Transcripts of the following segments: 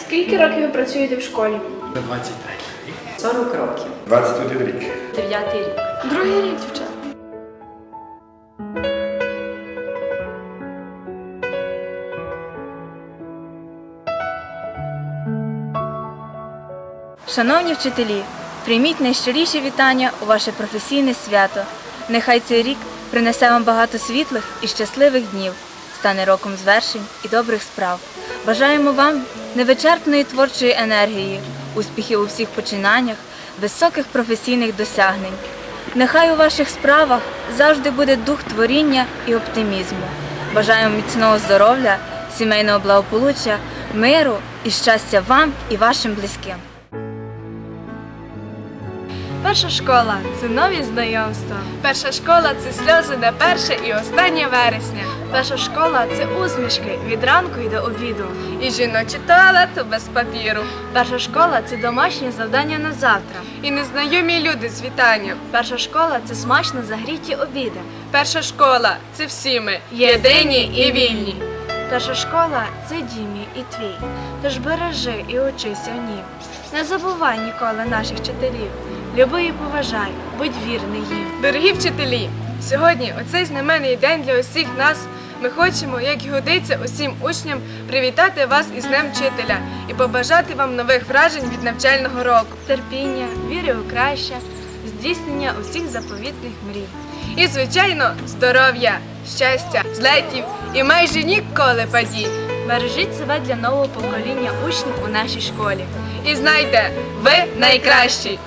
Скільки років ви працюєте в школі? Це 23 рік. 40 років. 21 рік. Дев'ятий рік. Другий рік, дівчата. Шановні вчителі, прийміть найщиріші вітання у ваше професійне свято. Нехай цей рік принесе вам багато світлих і щасливих днів, стане роком звершень і добрих справ. Бажаємо вам невичерпної творчої енергії, успіхів у всіх починаннях, високих професійних досягнень. Нехай у ваших справах завжди буде дух творіння і оптимізму. Бажаємо міцного здоров'я, сімейного благополуччя, миру і щастя вам і вашим близьким. Перша школа це нові знайомства. Перша школа це сльози на перше і останнє вересня. Перша школа це усмішки від ранку і до обіду. І жіночі туалети без папіру. Перша школа це домашнє завдання на завтра. І незнайомі люди з вітанням. Перша школа це смачно загріті обіди. Перша школа це всі ми єдині і вільні. Перша школа це дім і твій. Тож бережи і учися в ній. Не забувай ніколи наших вчителів. Люби і поважай, будь вірний їм. Дорогі вчителі, сьогодні, оцей знаменний день для усіх нас. Ми хочемо, як і годиться усім учням, привітати вас із Днем вчителя і побажати вам нових вражень від навчального року, терпіння, віри у краще, здійснення усіх заповітних мрій. І, звичайно, здоров'я, щастя, злетів і майже ніколи падінь. Бережіть себе для нового покоління учнів у нашій школі. І знайте, ви найкращі!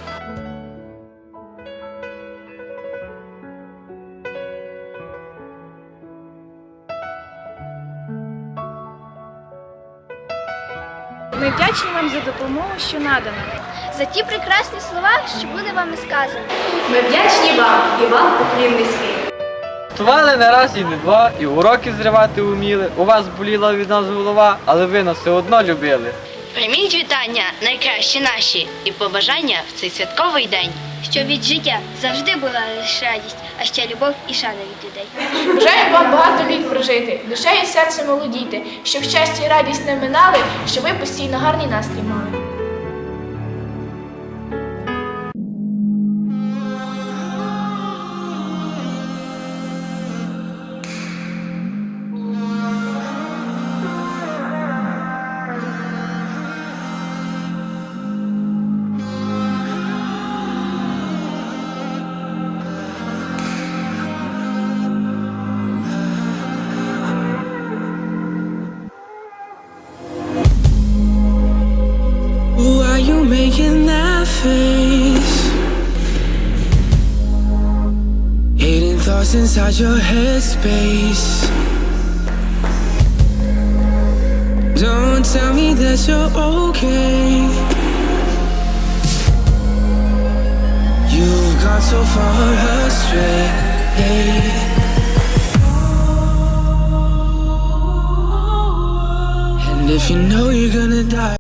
Ми вдячні вам за допомогу, що надано. за ті прекрасні слова, що були вами сказані. Ми вдячні вам і вам поклін низький. Тували не раз і не два, і уроки зривати уміли. У вас боліла від нас голова, але ви нас все одно любили. Прийміть вітання найкращі наші і побажання в цей святковий день. Що від життя завжди була лише радість, а ще любов і шана від людей. Бажаю вам багато прожити, душею серцем молодіти, щоб щастя і радість не минали, щоб ви постійно гарний настрій мали. making that face. Hidden thoughts inside your headspace. Don't tell me that you're okay. You've gone so far astray. And if you know you're gonna die